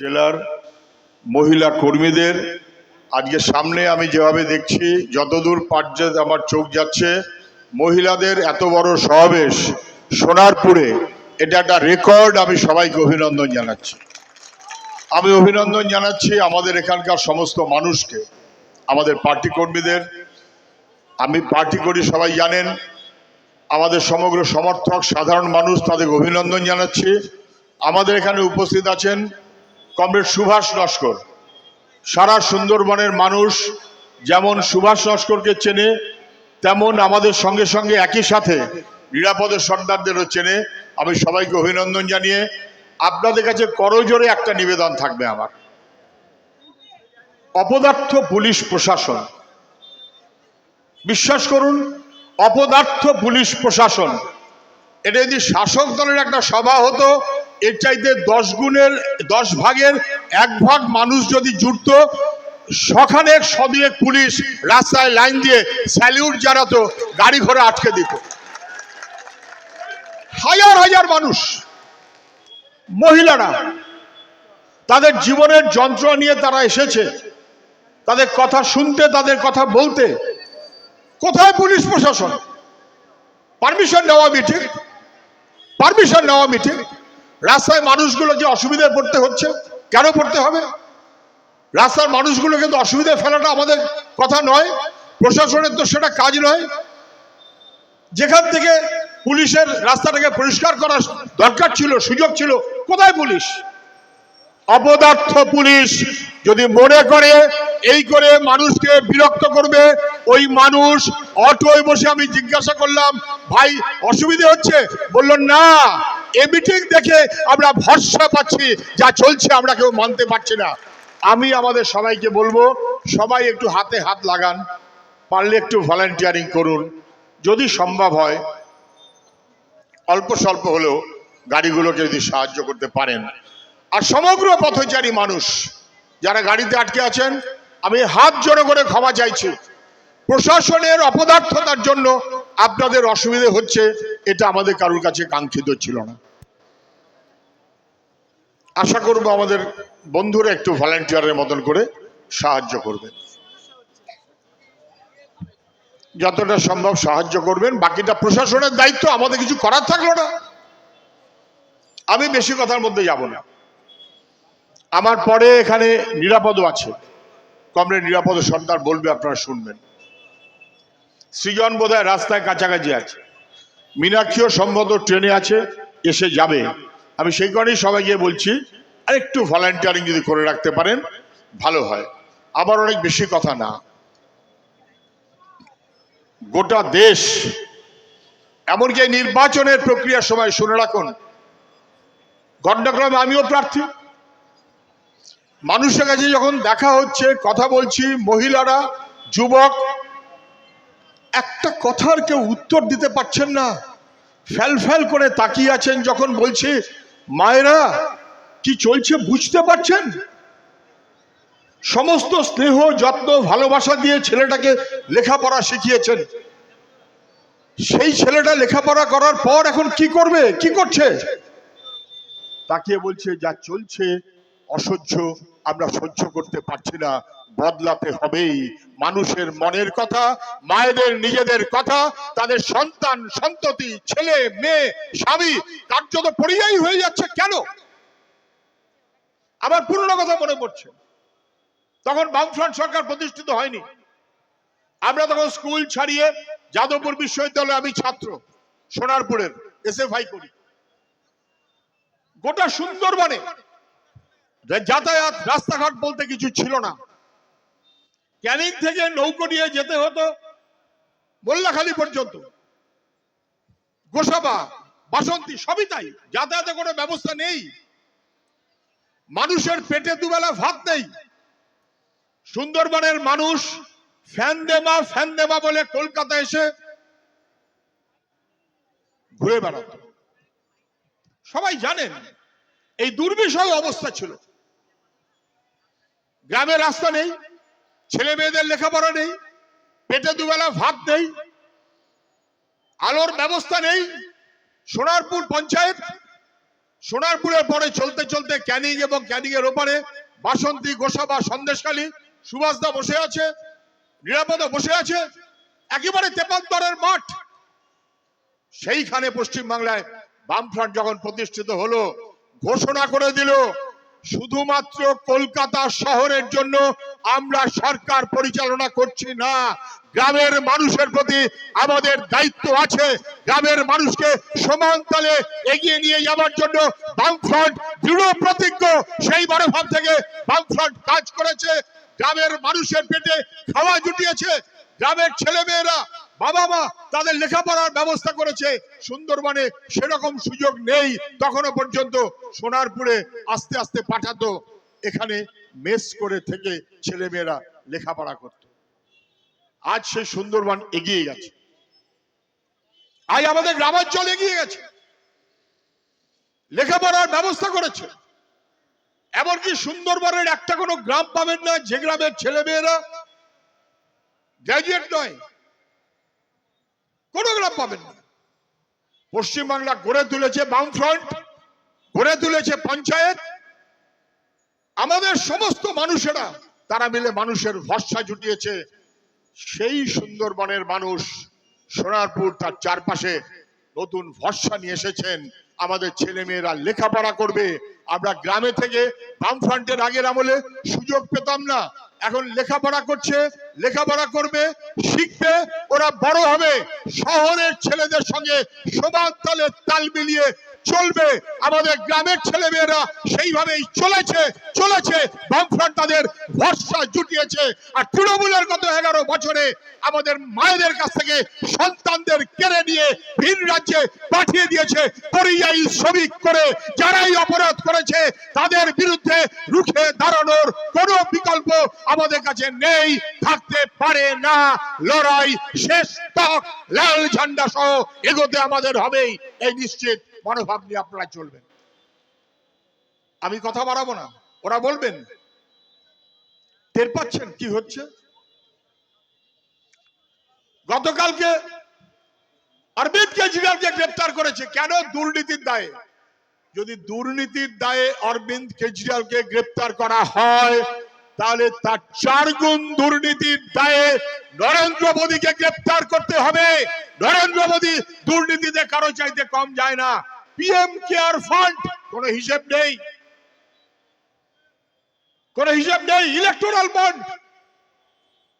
জেলার মহিলা কর্মীদের, আজকে সামনে আমি যেভাবে দেখছি, যতদূর পার্যে আমার চোখ যাচ্ছে, মহিলাদের এত বড় সমাবেশ সোনারপুরে, এটা একটা রেকর্ড আমি সবাইকে অভিনন্দন জানাচ্ছি। আমি অভিনন্দন জানাচ্ছি আমাদের এখানকার সমস্ত মানুষকে, আমাদের পার্টি কর্মীদের। আমি পার্টি করি সবাই জানেন, আমাদের সমগ্র সমর্থক, সাধারণ মানুষ তাদের অভিনন্দন জানাচ্ছি। আমাদের এখানে উপস্থিত আছেন কমরেড সুভাষ লস্কর। সারা সুন্দরবনের মানুষ যেমন সুভাষ লস্করকে চেনে, তেমন আমাদের সঙ্গে সঙ্গে একই সাথে নিরাপদে সর্দারদেরও চেনে। আমি সবাইকে অভিনন্দন জানিয়ে আপনাদের কাছে করজোরে একটা নিবেদন থাকবে আমার। অপদার্থ পুলিশ প্রশাসন। বিশ্বাস করুন, অপদার্থ পুলিশ প্রশাসন। এটা যদি শাসক দলের একটা সভা হতো এর চাইতে দশ গুণের, দশ ভাগের এক ভাগ মানুষ যদি জুটত সখানেক সদিয়েক পুলিশ রাস্তায় লাইন দিয়ে স্যালিউট জানাতো, গাড়ি ঘোড়া আটকে দিত। হাজার হাজার মানুষ, মহিলারা, তাদের জীবনের যন্ত্র নিয়ে তারা এসেছে, তাদের কথা শুনতে, তাদের কথা বলতে। কোথায় পুলিশ প্রশাসন? পারমিশন নেওয়া মিটিং? পারমিশন নেওয়া মিটিং? রাস্তায় মানুষগুলো যে অসুবিধায় পড়তে হচ্ছে, কেন পড়তে হবে? রাস্তার মানুষগুলো কিন্তু অসুবিধায় ফেলাটা আমাদের কথা নয়, প্রশাসনের তো সেটা কাজ নয়। যেখান থেকে পুলিশের রাস্তাটাকে পরিষ্কার করার দরকার ছিল, সুযোগ ছিল, কোথায় পুলিশ? অপদার্থ পুলিশ যদি মনে করে, এই করে মানুষকে বিরক্ত করবে, ওই মানুষ অটোয় বসে আমি জিজ্ঞাসা করলাম, ভাই, অসুবিধে হচ্ছে? বলল, না এ মিটিং দেখে আমরা ভরসা পাচ্ছি, যা চলছে আমরা কেউ মানতে পারছি না। আমি আমাদের সবাইকে বলব, সবাই একটু হাতে হাত লাগান, পারলে একটু ভলান্টিয়ারিং করুন। যদি সম্ভব হয়, অল্প স্বল্প হলেও গাড়িগুলোকে যদি সাহায্য করতে পারেন। আর সমগ্র পথচারী মানুষ, যারা গাড়িতে আটকে আছেন, আমি হাত জোড়ো করে ক্ষমা চাইছি। প্রশাসনের অপদার্থতার জন্য আপনাদের অসুবিধে হচ্ছে, এটা আমাদের কারোর কাছে কাঙ্ক্ষিত ছিল না। আশা করব আমাদের বন্ধুরা একটু ভলান্টিয়ারের মতন করে সাহায্য করবেন যতটা সম্ভব সাহায্য করবেন, বাকিটা প্রশাসনের দায়িত্ব, আমাদের কিছু করার থাকল না। আমি বেশি কথার মধ্যে যাব না। আমার পরে এখানে নিরাপদও আছে। কমরে নিরাপদ সর্দার বলবে, আপনারা শুনবেন। সৃজন বোধহয় রাস্তায় কাছাকাছি আছে। মীনাক্ষীও সম্ভবত ট্রেনে আছে, এসে যাবে। আমি সেই কারণেই সবাইকে বলছি আর একটু ভলান্টিয়ারিং যদি করে রাখতে পারেন, ভালো হয়। আবার অনেক বেশি কথা না। গোটা দেশ, এমনকি নির্বাচনের প্রক্রিয়ার সময় শুনে রাখুন ঘটনাক্রমে আমিও প্রার্থী। মানুষের কাছে যখন দেখা হচ্ছে, কথা বলছি, মহিলারা, যুবক, একটা কথার কেউ উত্তর দিতে পারছেন না। ফ্যাল ফ্যাল করে তাকিয়ে আছেন যখন বলছি মায়েরা, কি চলছে বুঝতে পারছেন? সমস্ত স্নেহ, যত্ন, ভালোবাসা দিয়ে ছেলেটাকে লেখাপড়া শিখিয়েছেন। সেই ছেলেটা লেখাপড়া করার পর এখন কি করবে? কি করছে? তাকিয়ে বলছে, যা চলছে অসহ্য, আমরা সহ্য করতে পারছি না। বদলাতে হবেই। মানুষের মনের কথা, মায়েদের নিজেদের কথা, তাদের সন্তান, সন্ততি, ছেলে, মেয়ে, স্বামী, কার্যত পরিযায়ী হয়ে যাচ্ছে কেন? আবার পুরনো কথা মনে পড়ছে। তখন বামফ্রন্ট সরকার প্রতিষ্ঠিত হয়নি। আমরা তখন স্কুল ছাড়িয়ে যাদবপুর বিশ্ববিদ্যালয়ে আমি ছাত্র, সোনারপুরের, এসএফআই করি। গোটা সুন্দরবনে যাতায়াত, রাস্তাঘাট বলতে কিছু ছিল না। ক্যানিং থেকে নৌকো নিয়ে যেতে হতো মোল্লাখালী পর্যন্ত। গোসাবা, বাসন্তী, সবই তাই। যাতায়াতে কোনো ব্যবস্থা নেই। মানুষের পেটে দুবেলা ভাত নেই। সুন্দরবনের মানুষ ফ্যান দেবা ফ্যান দেবা বলে কলকাতা এসে ঘুরে বেড়াত। সবাই জানেন, এই দুর্বিষহ অবস্থা ছিল। গ্রামে রাস্তা নেই ছেলে মেয়েদের লেখাপড়া নেই, পেটে দুবেলা ভাত নেই, আলোর ব্যবস্থা নেই, সোনারপুর পঞ্চায়েত, সোনারপুরের পরে চলতে চলতে ক্যানিং এবং ক্যানিং এর ওপারে বাসন্তী, গোসাবা, সন্দেশখালী, সুভাষদা বসে আছে, নিরাপদা বসে আছে, একেবারে তেপান্তরের মাঠ। সেইখানে পশ্চিমবাংলায় বামফ্রন্ট যখন প্রতিষ্ঠিত হলো, ঘোষণা করে দিল শুধুমাত্র কলকাতা শহরের জন্য আমরা সরকার পরিচালনা করছি না। গ্রামের মানুষের প্রতি আমাদের দায়িত্ব আছে। গ্রামের মানুষকে সমান তালে এগিয়ে নিয়ে যাওয়ার জন্য বামফ্রন্ট দৃঢ় প্রতিজ্ঞ, সেই মনোভাব থেকে বামফ্রন্ট কাজ করেছে। গ্রামের মানুষের পেটে খাওয়া জুটিয়েছে। গ্রামের ছেলেমেয়েরা বাবা মা তাদের লেখাপড়ার ব্যবস্থা করেছে। সুন্দরবনে সেরকম সুযোগ নেই। তখনও পর্যন্ত সোনারপুরে আস্তে আস্তে পাঠাতো। এখানে মেস করে থেকে ছেলেমেয়েরা লেখাপড়া করত। আজ সেই সুন্দরবন এগিয়ে গেছে। আজ আমাদের গ্রামাঞ্চল এগিয়ে গেছে। লেখাপড়ার ব্যবস্থা করেছে। এমনকি সুন্দরবনের একটা কোনো গ্রাম পাবেন না, যে গ্রামের ছেলেমেয়েরা গ্র্যাজুয়েট নয়। কোনো গ্রাম পাবেন না। পশ্চিমবাংলা গড়ে তুলেছে বামফ্রন্ট, গড়ে তুলেছে পঞ্চায়েত। আমাদের সমস্ত মানুষেরা, তারা মিলে মানুষের ভরসা জুটিয়েছে। সেই সুন্দরবনের মানুষ সোনারপুর তার চারপাশে নতুন ভরসা নিয়ে এসেছেন। আমাদের ছেলে মেয়েরা লেখাপড়া করবে। আমরা গ্রামে থেকে বামফ্রন্টের আগের আমলে সুযোগ পেতাম না। এখন লেখাপড়া করছে, লেখাপড়া করবে, শিখবে, ওরা বড় হবে। শহরের ছেলেদের সঙ্গে সমান তালে তাল মিলিয়ে চলবে। আমাদের গ্রামের ছেলেমেয়েরা সেইভাবেই চলেছে চলেছে। বামফ্রন্ট তাদের ভরসা জুটিয়েছে। আর তৃণমূলের গত এগারো বছরে আমাদের মায়েদের কাছ থেকে সন্তানদের কেড়ে নিয়ে ভিন রাজ্যে পাঠিয়ে দিয়েছে পরিযায়ী শ্রমিক করে। যারাই অপরাধ করেছে, তাদের বিরুদ্ধে রুখে দাঁড়ানোর কোনো বিকল্প আমাদের কাছে নেই। থাকতে পারে না। লড়াই শেষ তক লাল ঝান্ডা সহ এগোতে আমাদের হবেই। এই নিশ্চিত। মনোভাব নিয়ে আপনারা চলবেন। আমি কথা বাড়াবো না, ওরা বলবেন। টের পাচ্ছেন কি হচ্ছে? গতকালকে অরবিন্দ কেজরিওয়ালকে গ্রেপ্তার করেছে। কেন দুর্নীতির দায়ে? যদি দুর্নীতির দায়ে অরবিন্দ কেজরিওয়ালকে গ্রেপ্তার করা হয়, তাহলে তার চার গুণ দুর্নীতির দায়ে নরেন্দ্র মোদীকে গ্রেপ্তার করতে হবে। নরেন্দ্র মোদী দুর্নীতিতে কারও চাইতে কম যায় না। পিএম কেয়ার ফান্ড কোনো হিসেব নেই। কোনো হিসেব নেই ইলেকটোরাল বন্ড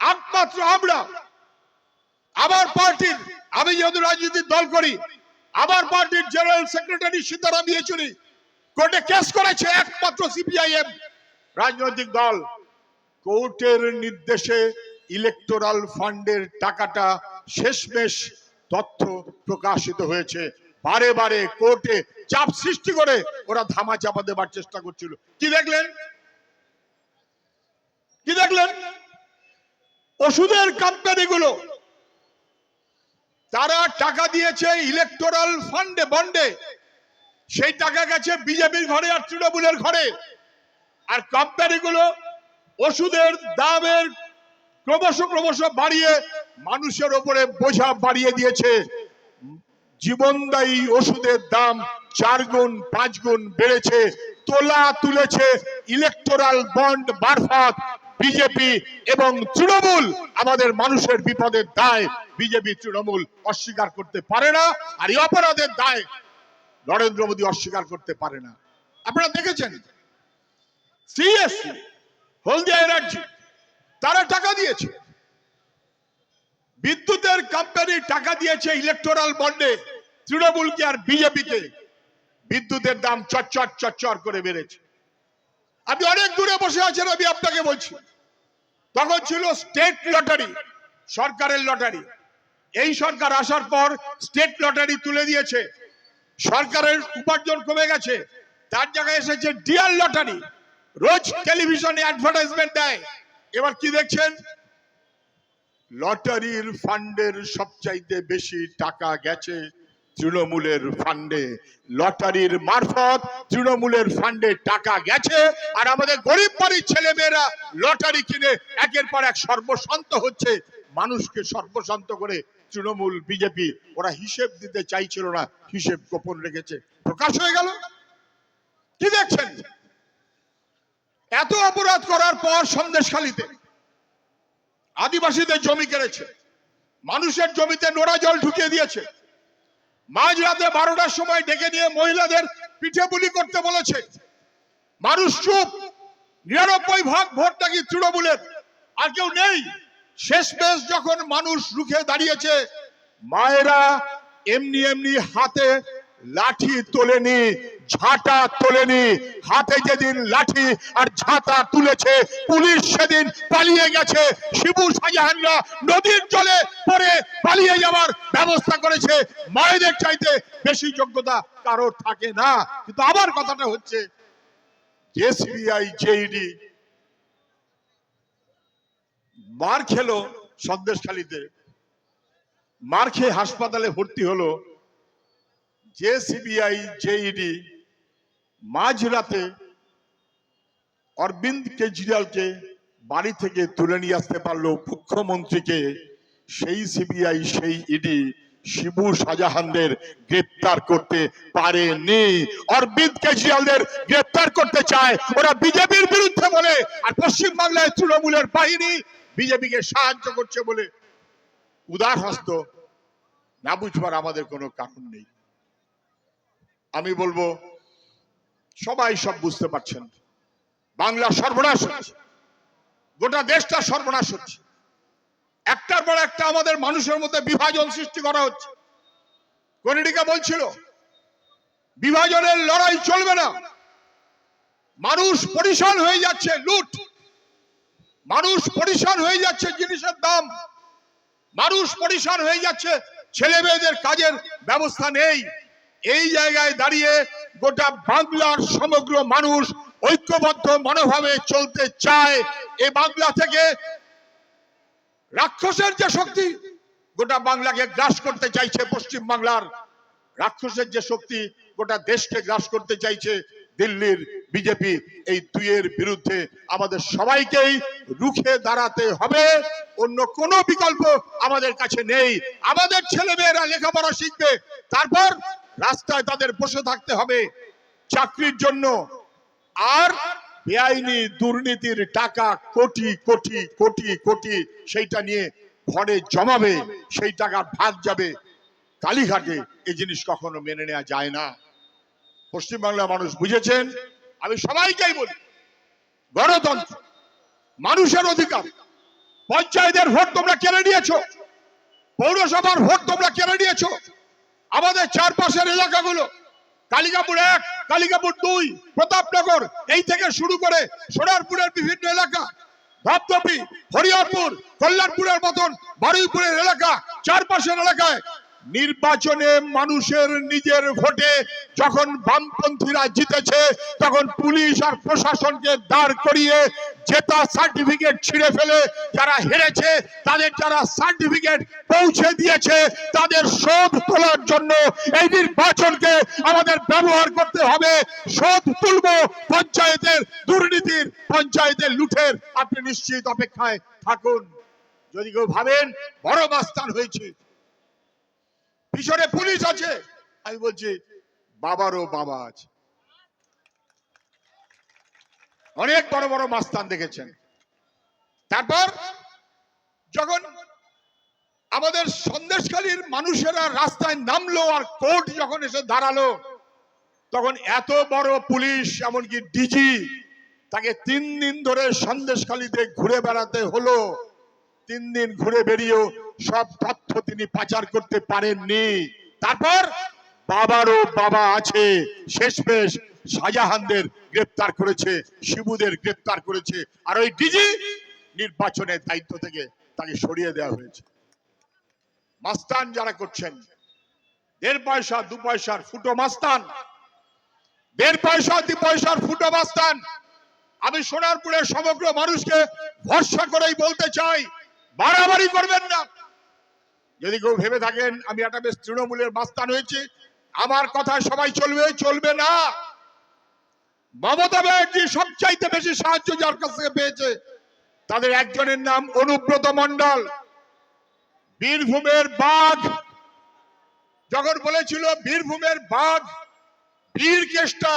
একমাত্র আমরা, আমার পার্টির, আমি যেহেতু রাজনীতির দল করি, আমার পার্টির জেনারেল সেক্রেটারি সীতারাম ইয়েচুরি কোর্টে কেস করেছে একমাত্র সিপিআইএম রাজনৈতিক দল। কোর্টের নির্দেশে ইলেকটোরাল ফান্ডের টাকাটা শেষমেশ তথ্য প্রকাশিত হয়েছে। বারে বারে কোর্টে চাপ সৃষ্টি করে ওরা ধামা চাপা দেবার চেষ্টা করছিল। কি দেখলেন? কি দেখলেন? ওষুধের কোম্পানিগুলো, তারা টাকা দিয়েছে ইলেকটোরাল ফান্ডে বন্ডে সেই টাকা গেছে বিজেপির ঘরে আর তৃণমূলের ঘরে। আর কোম্পানিগুলো ওষুধের দামের ক্রমশ ক্রমশ বাড়িয়ে মানুষের ওপরে বোঝা বাড়িয়ে দিয়েছে। জীবনদায়ী ওষুধের দাম চার গুণ, পাঁচ গুণ বেড়েছে, তোলা তুলেছে ইলেকটোরাল বন্ড মারফত বিজেপি এবং তৃণমূল। আমাদের মানুষের বিপদের দায় বিজেপি তৃণমূল অস্বীকার করতে পারে না, আর এই অপরাধের দায় নরেন্দ্র মোদী অস্বীকার করতে পারে না। আপনারা দেখেছেন? সিএসসি হলদিয়া এনার্জি তারা টাকা দিয়েছে। বিদ্যুতের কোম্পানি টাকা দিয়েছে ইলেকটোরাল বন্ডে তৃণমূলকে আর বিজেপিকে বিদ্যুতের দাম চচ্চর চচ্চর করে বেড়েছে। আপনি অনেক দূরে বসে আছেন আমি আপনাকে বলছি। তখন ছিল স্টেট লটারি সরকারের লটারি এই সরকার আসার পর স্টেট লটারি তুলে দিয়েছে। সরকারের উপার্জন কমে গেছে। তার জায়গায় এসেছে ডিয়ার লটারি রোজ টেলিভিশনে অ্যাডভার্টাইজমেন্ট দেয়। এবার কি দেখছেন? লটারির ফান্ডের সবচাইতে বেশি টাকা গেছে তৃণমূলের ফান্ডে। লটারির মারফত তৃণমূলের ফান্ডে টাকা গেছে, আর আমাদের গরিব বাড়ির ছেলেমেয়েরা লটারি কিনে একের পর এক সর্বশান্ত হচ্ছে। মানুষকে সর্বশান্ত করে তৃণমূল, বিজেপি, ওরা হিসেব দিতে চাইছিল না, হিসেব গোপন রেখেছে। প্রকাশ হয়ে গেল? কি দেখছেন? এত অপরাধ করার পর সন্দেশখালিতে আদিবাসীদের জমি কেড়েছে, মানুষের জমিতে নোড়া জল ঢুকিয়ে দিয়েছে। মাঝরাতে বারোটার সময় ডেকে নিয়ে মহিলাদের পিঠে বুলি করতে বলেছে। মানুষ চুপ, নিরানব্বই ভাগ ভোট নাকি তৃণমূলের? আর কেউ নেই। শেষ বেশ যখন মানুষ রুখে দাঁড়িয়েছে, মায়েরা এমনি এমনি হাতে লাঠি তোলেনি, ঝাঁটা তোলেনি। হাতে যেদিন লাঠি আর ঝাঁটা তুলেছে, পুলিশ সেদিন পালিয়ে গেছে। শিবু শাহজাহানরা নদীর জলে পড়ে পালিয়ে যাওয়ার ব্যবস্থা করেছে। মায়েদের চাইতে বেশি যোগ্যতা কারোর থাকে না। কিন্তু আবার কথাটা হচ্ছে যে সিবিআই জেইডি মার খেলো সন্দেশখালিতে। মার খেয়ে হাসপাতালে ভর্তি হলো যে সিবিআই জেইডি, মাঝরাতে অরবিন্দ কেজরিওয়ালকে বাড়ি থেকে তুলে নিয়ে আসতে পারল মুখ্যমন্ত্রীকে। সেই সিবিআই, সেই ইডি শিবু শাহজাহানদের গ্রেপ্তার করতে পারেনি। অরবিন্দ কেজরিওয়ালদের গ্রেপ্তার করতে চায়, ওরা বিজেপির বিরুদ্ধে বলে, আর পশ্চিম বাংলায় তৃণমূলের বাহিনী বিজেপিকে সাহায্য করছে বলে উদার হস্ত না বুঝবার আমাদের কোনো কারণ নেই। আমি বলব, সবাই সব বুঝতে পারছেন। বাংলা সর্বনাশ হচ্ছে। গোটা দেশটা সর্বনাশ হচ্ছে। একটার পর একটা আমাদের মানুষের মধ্যে বিভাজন সৃষ্টি করা হচ্ছে। কনিডিকা বলছিল, বিভাজনের লড়াই চলবে না। মানুষ পরিশান হয়ে যাচ্ছে, লুট। মানুষ পরিশান হয়ে যাচ্ছে জিনিসের দাম। মানুষ পরিশান হয়ে যাচ্ছে ছেলে মেয়েদের কাজের ব্যবস্থা নেই। এই জায়গায় দাঁড়িয়ে গোটা বাংলার সমগ্র মানুষ ঐক্যবদ্ধ মনোভাবে চলতে চায়। এ বাংলা থেকে রাক্ষসের যে শক্তি, গোটা বাংলাকে গ্রাস করতে চাইছে পশ্চিম বাংলার রাক্ষসের যে শক্তি, গোটা দেশকে গ্রাস করতে চাইছে দিল্লির বিজেপি। এই দুইয়ের বিরুদ্ধে আমাদের সবাইকেই রুখে দাঁড়াতে হবে। অন্য কোনো বিকল্প আমাদের কাছে নেই। আমাদের ছেলেমেয়েরা লেখাপড়া শিখবে, তারপর রাস্তায় তাদের বসে থাকতে হবে চাকরির জন্য। আর বেআইনি দুর্নীতির টাকা কোটি কোটি কোটি কোটি সেইটা নিয়ে ঘরে জমাবে, সেই টাকা ভাগ যাবে। কালীঘাটে এই জিনিস কখনো মেনে নেওয়া যায় না। পশ্চিমবাংলার মানুষ বুঝেছেন, আমি সবাইকেই বলি, গণতন্ত্র মানুষের অধিকার। পঞ্চায়েতের ভোট তোমরা কেড়ে নিয়েছো, পৌরসভার ভোট তোমরা কেড়ে নিয়েছো আমাদের চারপাশের এলাকাগুলো, কালিকাপুর এক, কালিকাপুর দুই, প্রতাপনগর, এই থেকে শুরু করে সোনারপুরের বিভিন্ন এলাকা ধপধপি হরিহরপুর, কল্যাণপুরের মতন বারুইপুরের এলাকা, চারপাশের এলাকায় নির্বাচনে মানুষের নিজের ভোটে যখন বামপন্থীরা জিতেছে, তখন পুলিশ আর প্রশাসনকে দাঁড় করিয়ে জেতা সার্টিফিকেট ছিঁড়ে ফেলে যারা হেরেছে, তাদের যারা সার্টিফিকেট পৌঁছে দিয়েছে, তাদের শোধ তোলার জন্য এই নির্বাচনকে আমাদের ব্যবহার করতে হবে। শোধ তুলব পঞ্চায়েতের দুর্নীতির, পঞ্চায়েতের লুঠের আপনি নিশ্চিত অপেক্ষায় থাকুন। যদি কেউ ভাবেন বড় মাস্তান হয়েছে, পিছনে পুলিশ আছে, আমি বলছি, বাবারও বাবা আছে। অনেক বড় বড় মাস্তান দেখেছেন। তারপর যখন আমাদের সন্দেশখালীর মানুষেরা রাস্তায় নামলো আর কোর্ট যখন এসে দাঁড়াল, তখন এত বড় পুলিশ, এমনকি ডিজি তাকে তিন দিন ধরে সন্দেশখালীতে ঘুরে বেড়াতে হলো। তিন দিন ঘুরে বেরিয়েও সব তথ্য তিনি পাচার করতে পারেননি। তারপর বাবারও বাবা আছে। শেষমেশ শাহজাহানদের গ্রেপ্তার করেছে, শিবুদের গ্রেপ্তার করেছে। আর ওই ডিজি নির্বাচনের দায়িত্ব থেকে তাকে সরিয়ে দেওয়া হয়েছে। মাস্তান যারা করছেন, দেড় পয়সা, দু পয়সার ফুটো মাস্তান। দেড় পয়সা, দু পয়সার ফুটো মাস্তান। আমি সোনারপুরের সমগ্র মানুষকে ভরসা করেই বলতে চাই, বাড়াবাড়ি করবেন না। যদি কেউ ভেবে থাকেন, আমি একটা বেশ তৃণমূলের মাস্তান হয়েছি। আমার কথা সবাই চলবে চলবে না। মমতা ব্যানার্জি সবচাইতে বেশি সাহায্য যার কাছ থেকে পেয়েছে, তাদের একজনের নাম অনুব্রত মন্ডল বীরভূমের বাঘ, যখন বলেছিল বীরভূমের বাঘ, বীর কেষ্টা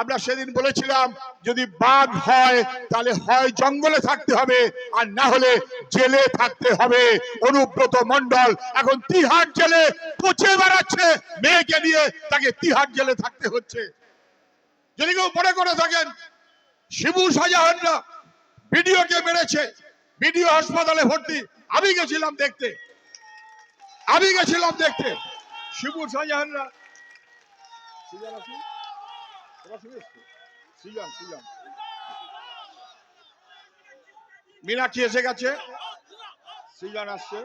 আমরা সেদিন বলেছিলাম, যদি বাঘ হয়, তাহলে হয় জঙ্গলে থাকতে হবে, আর না হলে জেলে থাকতে হবে। অনুব্রত মন্ডল এখন তিহার জেলে পচে বেড়াচ্ছে, মেয়েকে নিয়ে তাকে তিহার জেলে থাকতে হচ্ছে। যদি কেউ মনে করে থাকেন, শিবু শাহজাহানরা ভিডিওকে মেরেছে, ভিডিও হাসপাতালে ভর্তি, আমি গেছিলাম দেখতে। আমি গেছিলাম দেখতে। শিবু শাহজাহানরা সিজন আছে? তোরা শুনে এসছো? মীনাক্ষী এসে গেছে। সিজন আসছে।